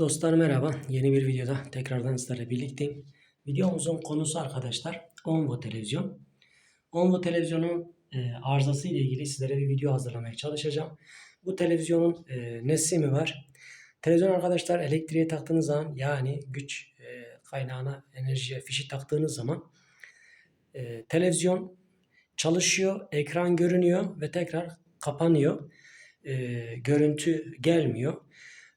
Dostlar merhaba. Yeni bir videoda tekrardan sizlerle birlikteyim. Videomuzun konusu arkadaşlar Onvo televizyon. Onvo televizyonun e, arızası ile ilgili sizlere bir video hazırlamaya çalışacağım. Bu televizyonun e, nesi mi var? Televizyon arkadaşlar elektriğe taktığınız zaman yani güç e, kaynağına enerjiye fişi taktığınız zaman e, televizyon çalışıyor, ekran görünüyor ve tekrar kapanıyor. E, görüntü gelmiyor.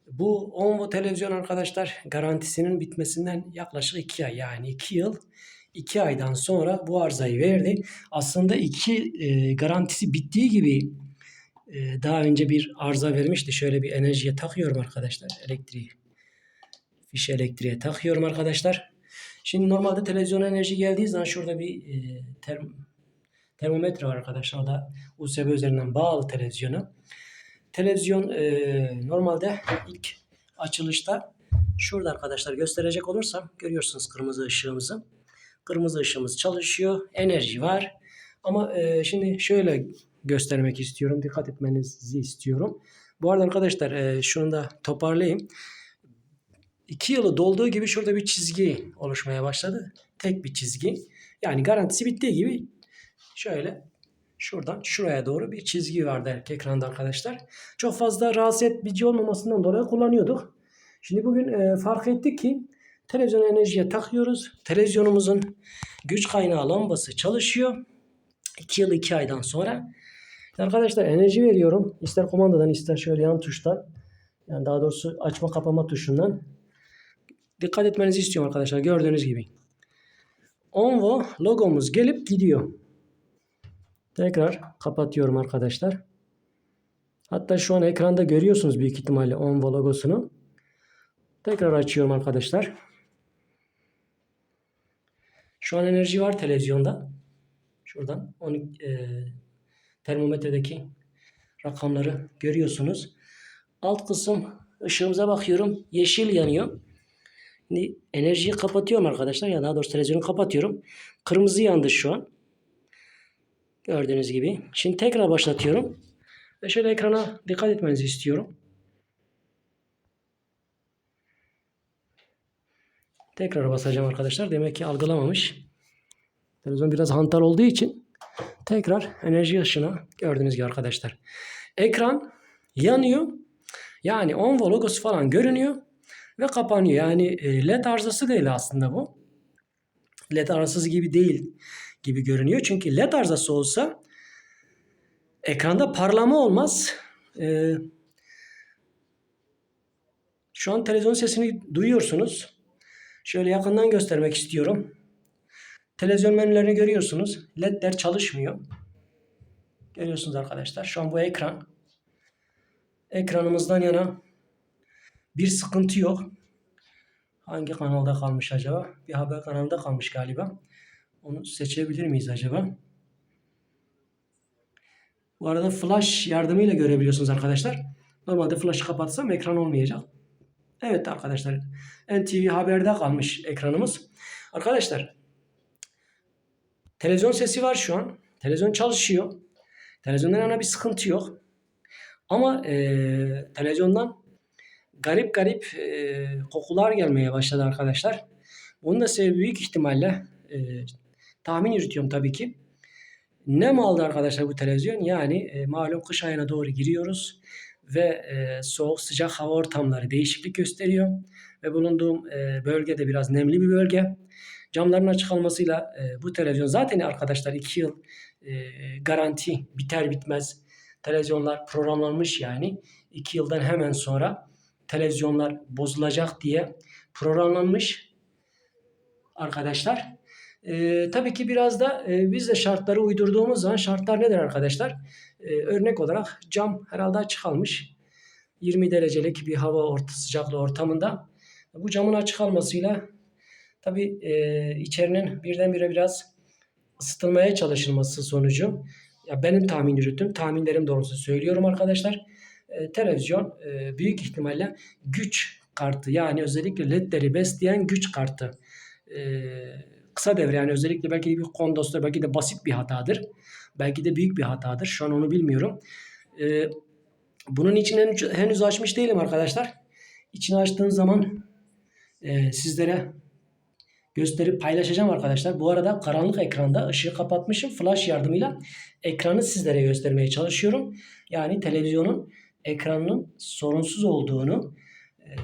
Bu Onvo televizyon arkadaşlar garantisinin bitmesinden yaklaşık 2 ay yani 2 yıl 2 aydan sonra bu arızayı verdi. Aslında 2 e, garantisi bittiği gibi e, daha önce bir arıza vermişti. Şöyle bir enerjiye takıyorum arkadaşlar elektriği. Fiş elektriğe takıyorum arkadaşlar. Şimdi normalde televizyona enerji geldiği zaman şurada bir e, term, termometre var arkadaşlar. O da USB üzerinden bağlı televizyona. Televizyon e, normalde ilk açılışta şurada arkadaşlar gösterecek olursam görüyorsunuz kırmızı ışığımızı. Kırmızı ışığımız çalışıyor. Enerji var. Ama e, şimdi şöyle göstermek istiyorum. Dikkat etmenizi istiyorum. Bu arada arkadaşlar e, şunu da toparlayayım. 2 yılı dolduğu gibi şurada bir çizgi oluşmaya başladı. Tek bir çizgi. Yani garantisi bittiği gibi şöyle şuradan şuraya doğru bir çizgi vardı ekranda arkadaşlar. Çok fazla rahatsız edici olmamasından dolayı kullanıyorduk. Şimdi bugün e, fark ettik ki televizyon enerjiye takıyoruz. Televizyonumuzun güç kaynağı lambası çalışıyor. 2 yıl 2 aydan sonra. Arkadaşlar enerji veriyorum. İster kumandadan ister şöyle yan tuştan. Yani daha doğrusu açma kapama tuşundan. Dikkat etmenizi istiyorum arkadaşlar. Gördüğünüz gibi. Onvo logomuz gelip gidiyor. Tekrar kapatıyorum arkadaşlar. Hatta şu an ekranda görüyorsunuz büyük ihtimalle Onvo logosunu. Tekrar açıyorum arkadaşlar. Şu an enerji var televizyonda. Şuradan 12, e, termometredeki rakamları görüyorsunuz. Alt kısım ışığımıza bakıyorum. Yeşil yanıyor. Şimdi enerjiyi kapatıyorum arkadaşlar. Ya daha doğrusu televizyonu kapatıyorum. Kırmızı yandı şu an. Gördüğünüz gibi. Şimdi tekrar başlatıyorum. Ve şöyle ekrana dikkat etmenizi istiyorum. Tekrar basacağım arkadaşlar. Demek ki algılamamış. Televizyon biraz hantal olduğu için tekrar enerji ışığına gördüğünüz gibi arkadaşlar. Ekran yanıyor. Yani Onvo logosu falan görünüyor ve kapanıyor. Yani e, led arızası değil aslında bu. led arızası gibi değil gibi görünüyor. Çünkü led arızası olsa ekranda parlama olmaz. Ee, şu an televizyon sesini duyuyorsunuz. Şöyle yakından göstermek istiyorum. Televizyon menülerini görüyorsunuz. LED'ler çalışmıyor. Görüyorsunuz arkadaşlar. Şu an bu ekran. Ekranımızdan yana bir sıkıntı yok. Hangi kanalda kalmış acaba? Bir haber kanalında kalmış galiba. Onu seçebilir miyiz acaba? Bu arada flash yardımıyla görebiliyorsunuz arkadaşlar. Normalde flash'ı kapatsam ekran olmayacak. Evet arkadaşlar. NTV Haber'de kalmış ekranımız. Arkadaşlar televizyon sesi var şu an. Televizyon çalışıyor. Televizyondan yana bir sıkıntı yok. Ama e, televizyondan garip garip e, kokular gelmeye başladı arkadaşlar. Bunun da sebebi büyük ihtimalle e, tahmin yürütüyorum tabii ki. Nem aldı arkadaşlar bu televizyon. Yani e, malum kış ayına doğru giriyoruz ve e, soğuk sıcak hava ortamları değişiklik gösteriyor. Ve bulunduğum e, bölge de biraz nemli bir bölge. Camların açık kalmasıyla e, bu televizyon zaten arkadaşlar 2 yıl e, garanti biter bitmez televizyonlar programlanmış yani 2 yıldan hemen sonra televizyonlar bozulacak diye programlanmış arkadaşlar. E, tabii ki biraz da e, biz de şartları uydurduğumuz zaman şartlar nedir arkadaşlar? E, örnek olarak cam herhalde açık kalmış. 20 derecelik bir hava orta, sıcaklığı ortamında. Bu camın açık kalmasıyla tabii e, içerinin birdenbire biraz ısıtılmaya çalışılması sonucu ya benim tahmin yürüttüm. Tahminlerim doğrusu söylüyorum arkadaşlar. E, televizyon e, büyük ihtimalle güç kartı yani özellikle ledleri besleyen güç kartı e, kısa devre yani özellikle belki de bir kondostor belki de basit bir hatadır. Belki de büyük bir hatadır. Şu an onu bilmiyorum. Ee, bunun için henüz, henüz açmış değilim arkadaşlar. İçini açtığım zaman e, sizlere gösterip paylaşacağım arkadaşlar. Bu arada karanlık ekranda ışığı kapatmışım. Flash yardımıyla ekranı sizlere göstermeye çalışıyorum. Yani televizyonun ekranının sorunsuz olduğunu, e,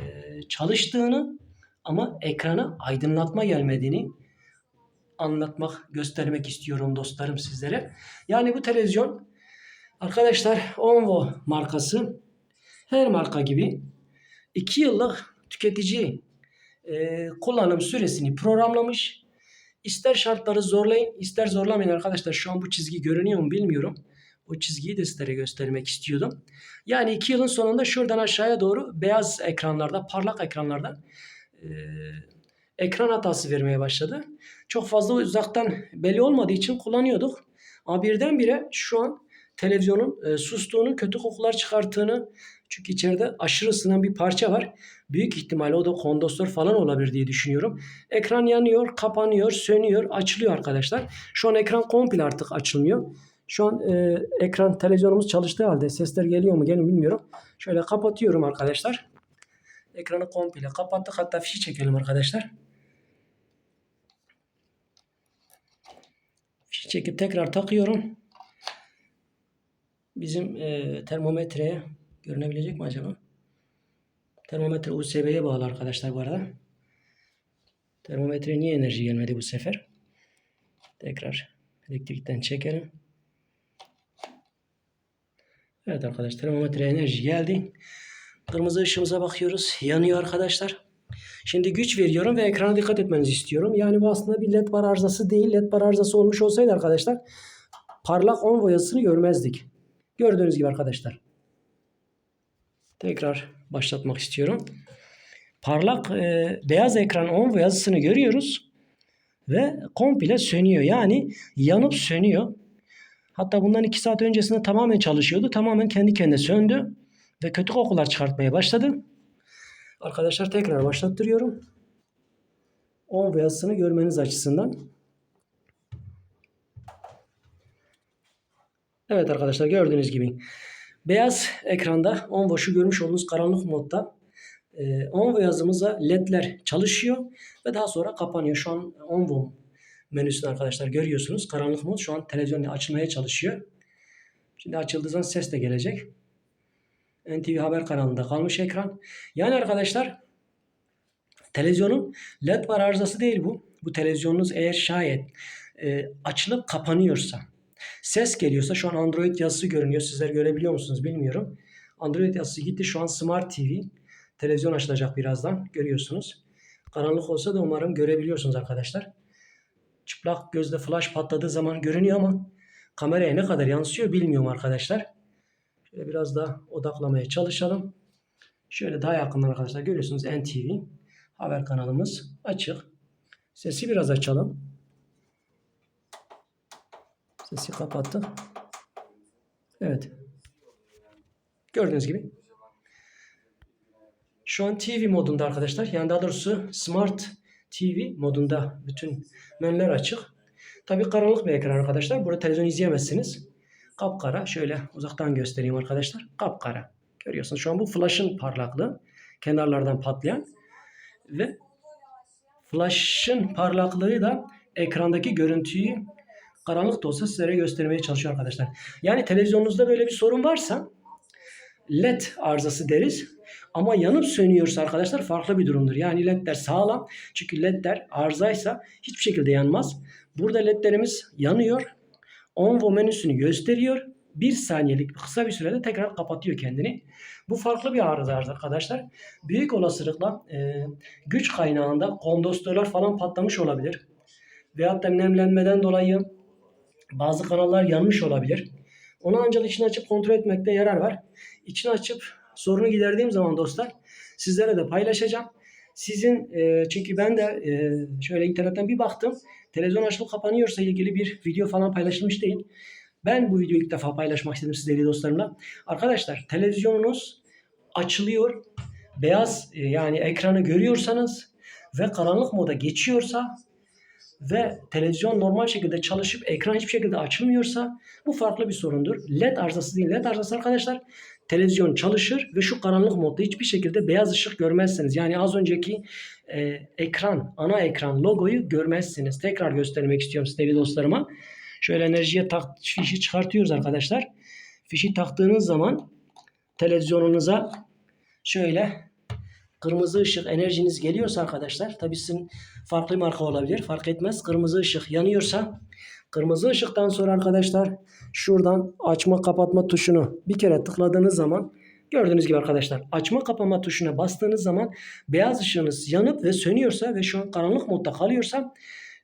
çalıştığını ama ekrana aydınlatma gelmediğini anlatmak, göstermek istiyorum dostlarım sizlere. Yani bu televizyon arkadaşlar Onvo markası her marka gibi 2 yıllık tüketici e, kullanım süresini programlamış. İster şartları zorlayın, ister zorlamayın arkadaşlar. Şu an bu çizgi görünüyor mu bilmiyorum. O çizgiyi de sizlere göstermek istiyordum. Yani 2 yılın sonunda şuradan aşağıya doğru beyaz ekranlarda, parlak ekranlarda e, ekran hatası vermeye başladı. Çok fazla uzaktan belli olmadığı için kullanıyorduk. Ama birdenbire şu an televizyonun e, sustuğunu, kötü kokular çıkarttığını çünkü içeride aşırı ısınan bir parça var. Büyük ihtimalle o da kondensör falan olabilir diye düşünüyorum. Ekran yanıyor, kapanıyor, sönüyor, açılıyor arkadaşlar. Şu an ekran komple artık açılmıyor. Şu an e, ekran televizyonumuz çalıştığı halde sesler geliyor mu gelmiyor bilmiyorum. Şöyle kapatıyorum arkadaşlar. Ekranı komple kapattık. Hatta fişi çekelim arkadaşlar. Çekip tekrar takıyorum. Bizim e, termometreye görünebilecek mi acaba? Termometre USB'ye bağlı arkadaşlar bu arada. Termometre niye enerji gelmedi bu sefer? Tekrar elektrikten çekelim. Evet arkadaşlar termometre enerji geldi. Kırmızı ışığımıza bakıyoruz. Yanıyor arkadaşlar. Şimdi güç veriyorum ve ekrana dikkat etmenizi istiyorum. Yani bu aslında bir led bar arızası değil. Led bar arızası olmuş olsaydı arkadaşlar parlak on boyasını görmezdik. Gördüğünüz gibi arkadaşlar. Tekrar başlatmak istiyorum. Parlak e, beyaz ekran on yazısını görüyoruz. Ve komple sönüyor. Yani yanıp sönüyor. Hatta bundan 2 saat öncesinde tamamen çalışıyordu. Tamamen kendi kendine söndü. Ve kötü kokular çıkartmaya başladı. Arkadaşlar tekrar başlattırıyorum. On beyazını görmeniz açısından. Evet arkadaşlar gördüğünüz gibi beyaz ekranda Onvo şu görmüş olduğunuz karanlık modda e, Onvo yazımıza ledler çalışıyor ve daha sonra kapanıyor. Şu an Onvo menüsünü arkadaşlar görüyorsunuz. Karanlık mod şu an televizyon açılmaya çalışıyor. Şimdi açıldığı zaman ses de gelecek. NTV Haber kanalında kalmış ekran. Yani arkadaşlar televizyonun led bar arızası değil bu. Bu televizyonunuz eğer şayet e, açılıp kapanıyorsa Ses geliyorsa şu an Android yazısı görünüyor. Sizler görebiliyor musunuz bilmiyorum. Android yazısı gitti. Şu an Smart TV. Televizyon açılacak birazdan. Görüyorsunuz. Karanlık olsa da umarım görebiliyorsunuz arkadaşlar. Çıplak gözle flash patladığı zaman görünüyor ama kameraya ne kadar yansıyor bilmiyorum arkadaşlar. Şöyle biraz daha odaklamaya çalışalım. Şöyle daha yakından arkadaşlar görüyorsunuz NTV haber kanalımız açık. Sesi biraz açalım. Sesi kapattık. Evet. Gördüğünüz gibi. Şu an TV modunda arkadaşlar. Yani daha doğrusu Smart TV modunda bütün menüler açık. Tabi karanlık bir ekran arkadaşlar. Burada televizyon izleyemezsiniz. Kapkara. Şöyle uzaktan göstereyim arkadaşlar. Kapkara. Görüyorsunuz. Şu an bu flash'ın parlaklığı. Kenarlardan patlayan. Ve flash'ın parlaklığı da ekrandaki görüntüyü karanlık da olsa sizlere göstermeye çalışıyor arkadaşlar. Yani televizyonunuzda böyle bir sorun varsa led arızası deriz. Ama yanıp sönüyorsa arkadaşlar farklı bir durumdur. Yani ledler sağlam. Çünkü ledler arızaysa hiçbir şekilde yanmaz. Burada ledlerimiz yanıyor. Onvo menüsünü gösteriyor. Bir saniyelik kısa bir sürede tekrar kapatıyor kendini. Bu farklı bir arıza arkadaşlar. Büyük olasılıkla e, güç kaynağında kondensörler falan patlamış olabilir. Veyahut da nemlenmeden dolayı bazı kanallar yanmış olabilir. Onu ancak içini açıp kontrol etmekte yarar var. İçini açıp sorunu giderdiğim zaman dostlar sizlere de paylaşacağım. Sizin e, çünkü ben de e, şöyle internetten bir baktım. Televizyon açılıp kapanıyorsa ilgili bir video falan paylaşılmış değil. Ben bu videoyu ilk defa paylaşmak istedim sizlerle dostlarımla. Arkadaşlar televizyonunuz açılıyor. Beyaz e, yani ekranı görüyorsanız ve karanlık moda geçiyorsa ve televizyon normal şekilde çalışıp ekran hiçbir şekilde açılmıyorsa bu farklı bir sorundur. LED arızası değil. LED arızası arkadaşlar televizyon çalışır ve şu karanlık modda hiçbir şekilde beyaz ışık görmezsiniz. Yani az önceki e, ekran, ana ekran logoyu görmezsiniz. Tekrar göstermek istiyorum sevgili dostlarıma. Şöyle enerjiye tak, fişi çıkartıyoruz arkadaşlar. Fişi taktığınız zaman televizyonunuza şöyle kırmızı ışık enerjiniz geliyorsa arkadaşlar tabii sizin farklı marka olabilir fark etmez. Kırmızı ışık yanıyorsa kırmızı ışıktan sonra arkadaşlar şuradan açma kapatma tuşunu bir kere tıkladığınız zaman gördüğünüz gibi arkadaşlar açma kapama tuşuna bastığınız zaman beyaz ışığınız yanıp ve sönüyorsa ve şu an karanlık modda kalıyorsa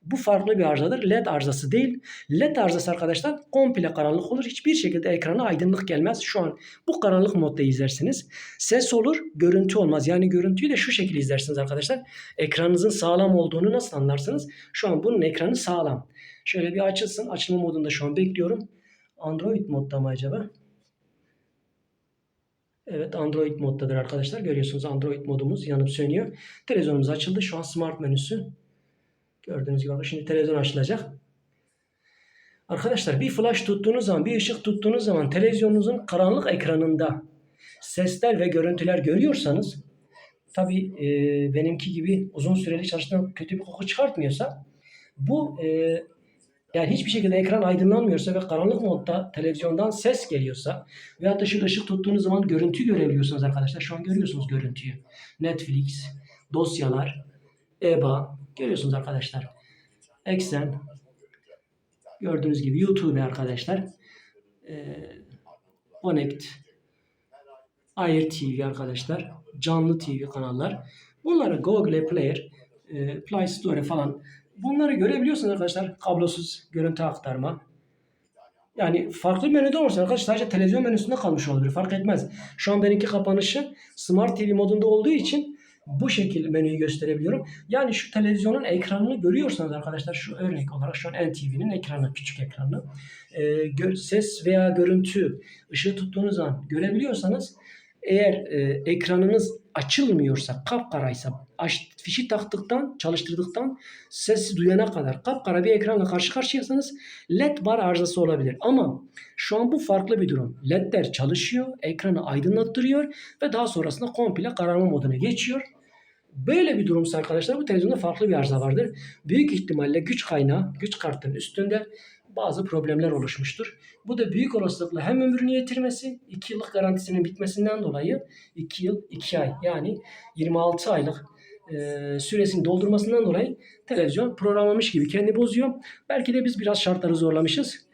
bu farklı bir arızadır. LED arızası değil. LED arızası arkadaşlar komple karanlık olur. Hiçbir şekilde ekrana aydınlık gelmez. Şu an bu karanlık modda izlersiniz. Ses olur, görüntü olmaz. Yani görüntüyü de şu şekilde izlersiniz arkadaşlar. Ekranınızın sağlam olduğunu nasıl anlarsınız? Şu an bunun ekranı sağlam. Şöyle bir açılsın. Açılma modunda şu an bekliyorum. Android modda mı acaba? Evet Android moddadır arkadaşlar. Görüyorsunuz Android modumuz yanıp sönüyor. Televizyonumuz açıldı. Şu an smart menüsü. Gördüğünüz gibi şimdi televizyon açılacak. Arkadaşlar bir flash tuttuğunuz zaman, bir ışık tuttuğunuz zaman televizyonunuzun karanlık ekranında sesler ve görüntüler görüyorsanız tabi e, benimki gibi uzun süreli çalıştığım kötü bir koku çıkartmıyorsa bu e, yani hiçbir şekilde ekran aydınlanmıyorsa ve karanlık modda televizyondan ses geliyorsa veya da şu ışık tuttuğunuz zaman görüntü görebiliyorsunuz arkadaşlar. Şu an görüyorsunuz görüntüyü. Netflix, dosyalar, EBA görüyorsunuz arkadaşlar. Eksen gördüğünüz gibi YouTube arkadaşlar. Ee, Connect, Air TV arkadaşlar. Canlı TV kanallar. Bunları Google Player, e, Play Store falan bunları görebiliyorsunuz arkadaşlar. Kablosuz görüntü aktarma. Yani farklı menüde olursa arkadaşlar sadece televizyon menüsünde kalmış olabilir. Fark etmez. Şu an benimki kapanışı Smart TV modunda olduğu için bu şekilde menüyü gösterebiliyorum. Yani şu televizyonun ekranını görüyorsanız arkadaşlar şu örnek olarak şu an NTV'nin ekranı, küçük ekranı. E, ses veya görüntü ışığı tuttuğunuz zaman görebiliyorsanız eğer e, ekranınız açılmıyorsa, kapkaraysa, aç, fişi taktıktan, çalıştırdıktan sesi duyana kadar kapkara bir ekranla karşı karşıyasınız LED bar arızası olabilir. Ama şu an bu farklı bir durum. LED'ler çalışıyor, ekranı aydınlattırıyor ve daha sonrasında komple kararma moduna geçiyor. Böyle bir durumsa arkadaşlar bu televizyonda farklı bir arıza vardır. Büyük ihtimalle güç kaynağı, güç kartının üstünde bazı problemler oluşmuştur. Bu da büyük olasılıkla hem ömrünü yitirmesi, 2 yıllık garantisinin bitmesinden dolayı 2 yıl 2 ay yani 26 aylık e, süresini doldurmasından dolayı televizyon programlamış gibi kendi bozuyor. Belki de biz biraz şartları zorlamışız.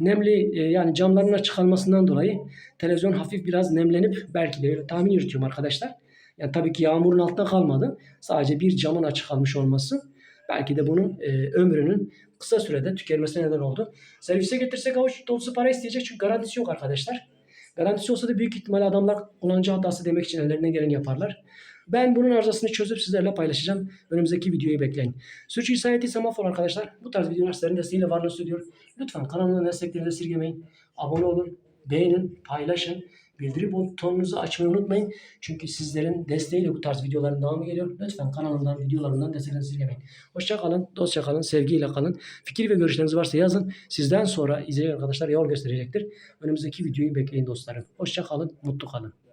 Nemli e, yani camların açık dolayı televizyon hafif biraz nemlenip belki de öyle tahmin yürütüyorum arkadaşlar. Yani tabii ki yağmurun altında kalmadı. Sadece bir camın açık kalmış olması belki de bunun e, ömrünün kısa sürede tükenmesine neden oldu. Servise getirsek avuç dolusu para isteyecek çünkü garantisi yok arkadaşlar. Garantisi olsa da büyük ihtimalle adamlar kullanıcı hatası demek için ellerinden geleni yaparlar. Ben bunun arızasını çözüp sizlerle paylaşacağım. Önümüzdeki videoyu bekleyin. Sürçülisan ettiysem affola arkadaşlar. Bu tarz videolar sizlerin desteğiyle varlığını söylüyor. Lütfen kanalımın desteklerini esirgemeyin. Abone olun, beğenin, paylaşın. Bildirim butonunuzu açmayı unutmayın. Çünkü sizlerin desteğiyle bu tarz videoların devamı geliyor. Lütfen kanalımdan, videolarımdan desteklerinizi esirgemeyin. Hoşça kalın, dostça kalın, sevgiyle kalın. Fikir ve görüşleriniz varsa yazın. Sizden sonra izleyen arkadaşlar yol gösterecektir. Önümüzdeki videoyu bekleyin dostlarım. Hoşça kalın, mutlu kalın.